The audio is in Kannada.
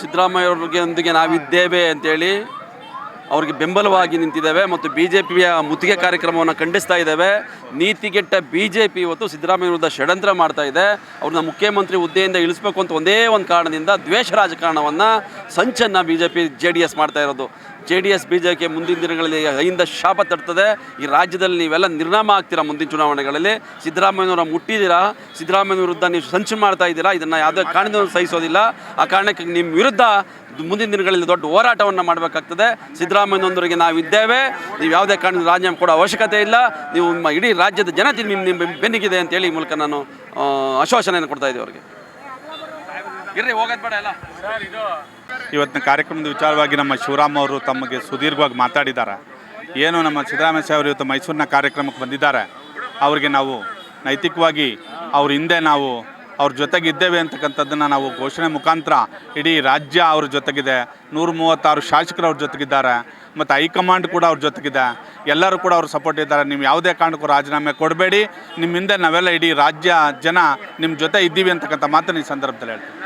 ಸಿದ್ದರಾಮಯ್ಯವರೊಂದಿಗೆ ನಾವಿದ್ದೇವೆ ಅಂತೇಳಿ ಅವರಿಗೆ ಬೆಂಬಲವಾಗಿ ನಿಂತಿದ್ದೇವೆ ಮತ್ತು ಬಿ ಜೆ ಪಿಯ ಮುತ್ತಿಗೆ ಕಾರ್ಯಕ್ರಮವನ್ನು ಖಂಡಿಸ್ತಾ ಇದ್ದೇವೆ. ನೀತಿಗೆಟ್ಟ ಬಿ ಜೆ ಪಿ ಇವತ್ತು ಸಿದ್ದರಾಮಯ್ಯ ವಿರುದ್ಧ ಷಡ್ಯಂತ್ರ ಮಾಡ್ತಾ ಇದೆ. ಅವ್ರನ್ನ ಮುಖ್ಯಮಂತ್ರಿ ಹುದ್ದೆಯಿಂದ ಇಳಿಸ್ಬೇಕು ಅಂತ ಒಂದೇ ಒಂದು ಕಾರಣದಿಂದ ದ್ವೇಷ ರಾಜಕಾರಣವನ್ನು ಸಂಚನ್ನು B J P J D S ಮಾಡ್ತಾ ಇರೋದು. J D S B J K ಮುಂದಿನ ದಿನಗಳಲ್ಲಿ ಕೈಯಿಂದ ಶಾಪ ತಡ್ತದೆ ಈ ರಾಜ್ಯದಲ್ಲಿ ನೀವೆಲ್ಲ ನಿರ್ನಾಮ ಆಗ್ತೀರಾ ಮುಂದಿನ ಚುನಾವಣೆಗಳಲ್ಲಿ? ಸಿದ್ದರಾಮಯ್ಯನವರ ಮುಟ್ಟಿದ್ದೀರಾ? ಸಿದ್ದರಾಮಯ್ಯ ವಿರುದ್ಧ ನೀವು ಸಂಚು ಮಾಡ್ತಾ ಇದ್ದೀರಾ? ಇದನ್ನು ಯಾವುದೇ ಕಾರಣದಿಂದ ಸಹಿಸೋದಿಲ್ಲ. ಆ ಕಾರಣಕ್ಕೆ ನಿಮ್ಮ ವಿರುದ್ಧ ಮುಂದಿನ ದಿನಗಳಲ್ಲಿ ದೊಡ್ಡ ಹೋರಾಟವನ್ನು ಮಾಡಬೇಕಾಗ್ತದೆ. ಸಿದ್ದರಾಮಯ್ಯನವರಿಗೆ ನಾವಿದ್ದೇವೆ. ನೀವು ಯಾವುದೇ ಕಾರಣದ ರಾಜೀನಾಮೆ ಕೊಡೋ ಅವಶ್ಯಕತೆ ಇಲ್ಲ. ನೀವು ನಿಮ್ಮ ಇಡೀ ರಾಜ್ಯದ ಜನತೆ ನಿಮ್ಮ ನಿಮ್ಮ ಬೆನ್ನಿಗಿದೆ ಅಂತೇಳಿ ಈ ಮೂಲಕ ನಾನು ಆಶ್ವಾಸನೆಯನ್ನು ಕೊಡ್ತಾ ಇದ್ದೀವಿ ಅವರಿಗೆ. ಇರ್ರಿ, ಹೋಗೋದು ಬೇಡ ಎಲ್ಲ. ಇವತ್ತಿನ ಕಾರ್ಯಕ್ರಮದ ವಿಚಾರವಾಗಿ ನಮ್ಮ ಶಿವರಾಮ್ ಅವರು ತಮಗೆ ಸುದೀರ್ಘವಾಗಿ ಮಾತಾಡಿದ್ದಾರೆ. ಏನು ನಮ್ಮ ಸಿದ್ದರಾಮಯ್ಯ ಅವರು ಇವತ್ತು ಮೈಸೂರಿನ ಕಾರ್ಯಕ್ರಮಕ್ಕೆ ಬಂದಿದ್ದಾರೆ. ಅವರಿಗೆ ನಾವು ನೈತಿಕವಾಗಿ ಅವ್ರ ಹಿಂದೆ ನಾವು ಅವ್ರ ಜೊತೆಗಿದ್ದೇವೆ ಅಂತಕ್ಕಂಥದ್ದನ್ನು ನಾವು ಘೋಷಣೆ ಮುಖಾಂತರ ಇಡೀ ರಾಜ್ಯ ಅವ್ರ ಜೊತೆಗಿದೆ. ನೂರ ಮೂವತ್ತಾರು ಶಾಸಕರು ಅವ್ರ ಜೊತೆಗಿದ್ದಾರೆ. ಮತ್ತು ಹೈಕಮಾಂಡ್ ಕೂಡ ಅವ್ರ ಜೊತೆಗಿದೆ. ಎಲ್ಲರೂ ಕೂಡ ಅವ್ರು ಸಪೋರ್ಟ್ ಇದ್ದಾರೆ. ನೀವು ಯಾವುದೇ ಕಾರಣಕ್ಕೂ ರಾಜೀನಾಮೆ ಕೊಡಬೇಡಿ. ನಿಮ್ಮ ಹಿಂದೆ ನಾವೆಲ್ಲ ಇಡೀ ರಾಜ್ಯ ಜನ ನಿಮ್ಮ ಜೊತೆ ಇದ್ದೀವಿ ಅಂತಕ್ಕಂಥ ಮಾತನ್ನು ಈ ಸಂದರ್ಭದಲ್ಲಿ ಹೇಳ್ತೀನಿ.